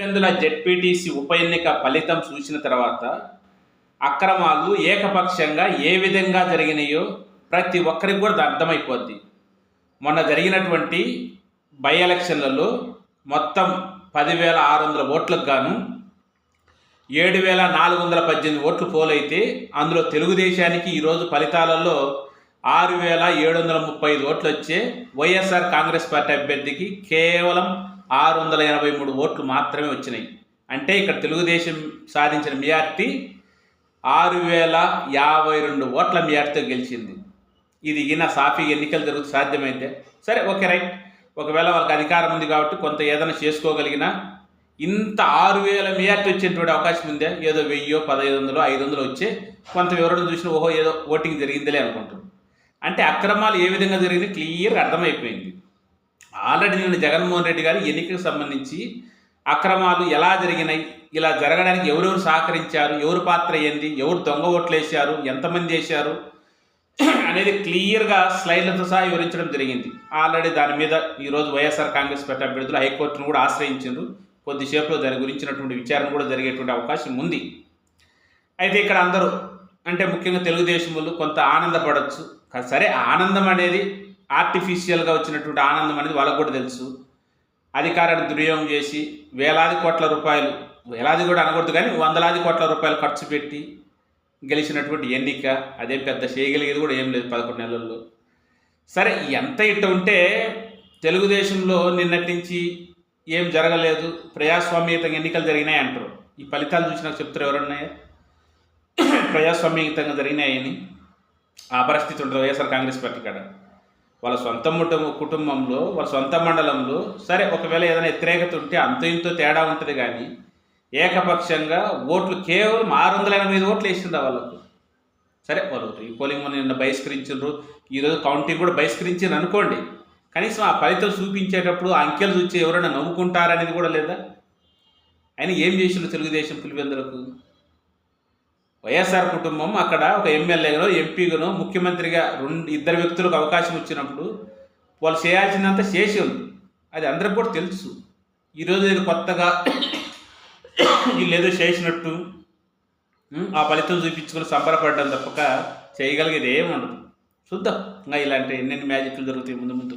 Pulivendula ZPTC ఉప ఎన్నిక ఫలితం చూసిన తర్వాత అక్రమాలు ఏకపక్షంగా ఏ విధంగా జరిగినాయో ప్రతి ఒక్కరికి కూడా అర్థమైపోద్ది. మొన్న జరిగినటువంటి బై ఎలక్షన్లలో మొత్తం పదివేల ఆరు వందల ఓట్లకు గాను ఏడు వేల నాలుగు వందల పద్దెనిమిది ఓట్లు పోలైతే అందులో తెలుగుదేశానికి ఈరోజు ఫలితాలలో ఆరు వేల ఏడు వందల ముప్పై ఐదు ఓట్లు వచ్చే వైఎస్ఆర్ కాంగ్రెస్ పార్టీ అభ్యర్థికి కేవలం ఆరు వందల ఎనభై మూడు ఓట్లు మాత్రమే వచ్చినాయి. అంటే ఇక్కడ తెలుగుదేశం సాధించిన మియార్టీ ఆరు వేల యాభై రెండు ఓట్ల మియార్టీతో గెలిచింది. ఇది ఈయన సాఫీ ఎన్నికలు జరుగుతూ సాధ్యమైతే సరే ఓకే రైట్. ఒకవేళ వాళ్ళకి అధికారం ఉంది కాబట్టి కొంత ఏదైనా చేసుకోగలిగినా ఇంత ఆరు వేల మియార్టీ వచ్చేటువంటి అవకాశం ఉందే. ఏదో వెయ్యో పదహైదు వందలు ఐదు వందలు వచ్చే కొంత వివరణ చూసిన ఓహో ఏదో ఓటింగ్ జరిగిందిలే అనుకుంటాం అంటే అక్రమాలు ఏ విధంగా జరిగింది? క్లియర్గా అర్థమైపోయింది. ఆల్రెడీ నేను జగన్మోహన్ రెడ్డి గారు ఎన్నికకు సంబంధించి అక్రమాలు ఎలా జరిగినాయి ఇలా జరగడానికి ఎవరెవరు సహకరించారు ఎవరు పాత్ర ఏంది ఎవరు దొంగ ఓట్లు వేశారు ఎంతమంది వేశారు అనేది క్లియర్గా స్లైడ్లతో సహా వివరించడం జరిగింది. ఆల్రెడీ దాని మీద ఈరోజు వైఎస్ఆర్ కాంగ్రెస్ పార్టీ అభ్యర్థులు హైకోర్టును కూడా ఆశ్రయించారు కొద్దిసేపులో దాని గురించినటువంటి విచారణ కూడా జరిగేటువంటి అవకాశం ఉంది. అయితే ఇక్కడ అందరూ అంటే ముఖ్యంగా తెలుగుదేశములు కొంత ఆనందపడవచ్చు సరే ఆనందం అనేది ఆర్టిఫిషియల్గా వచ్చినటువంటి ఆనందం అనేది వాళ్ళకు కూడా తెలుసు. అధికారాన్ని దుర్యోగం చేసి వేలాది కోట్ల రూపాయలు వేలాది కూడా అనకూడదు కానీ వందలాది కోట్ల రూపాయలు ఖర్చు పెట్టి గెలిచినటువంటి ఎన్నిక అదేం పెద్ద చేయగలిగేది కూడా ఏం లేదు పదకొండు నెలల్లో. సరే ఎంత ఇట్ట ఉంటే తెలుగుదేశంలో నిన్నటి నుంచి ఏం జరగలేదు ప్రజాస్వామ్యతంగా ఎన్నికలు జరిగినాయి అంటారు. ఈ ఫలితాలు చూసి నాకు చెప్తారు ఎవరున్నాయా ప్రజాస్వామ్యతంగా జరిగినాయని ఆ పరిస్థితి ఉంటుంది వైఎస్ఆర్ కాంగ్రెస్ పార్టీ కాడ. వాళ్ళ సొంత కుటుంబ కుటుంబంలో వాళ్ళ సొంత మండలంలో సరే ఒకవేళ ఏదైనా వ్యతిరేకత ఉంటే అంత ఇంతో తేడా ఉంటుంది కానీ ఏకపక్షంగా ఓట్లు కేవలం ఆరు వందల ఎనభై ఐదు ఓట్లు వేసిండ్రు వాళ్ళకు. సరే వాళ్ళు రీపోలింగ్ మన నిన్న బహిష్కరించారు ఈరోజు కౌంటింగ్ కూడా బహిష్కరించారు అనుకోండి. కనీసం ఆ ఫలితం చూపించేటప్పుడు అంకెలు చూసి ఎవరైనా నవ్వుకుంటారనేది కూడా లేదా? ఆయన ఏం చేసిండ్రు తెలుగుదేశం పులివెందులకు? వైఎస్ఆర్ కుటుంబం అక్కడ ఒక ఎమ్మెల్యేగానో ఎంపీగానో ముఖ్యమంత్రిగా రెండు ఇద్దరు వ్యక్తులకు అవకాశం వచ్చినప్పుడు వాళ్ళు చేయాల్సినంత చేసి ఉంది. అది అందరికి కూడా తెలుసు. ఈరోజు ఇది కొత్తగా వీళ్ళు ఏదో చేసినట్టు ఆ ఫలితం చూపించుకొని సంబరపడడం తప్పక చేయగలిగేది ఏముండదు చూద్దాం. ఇంకా ఇలాంటి ఎన్నెన్ని మ్యాజిక్లు జరుగుతాయి ముందు ముందు.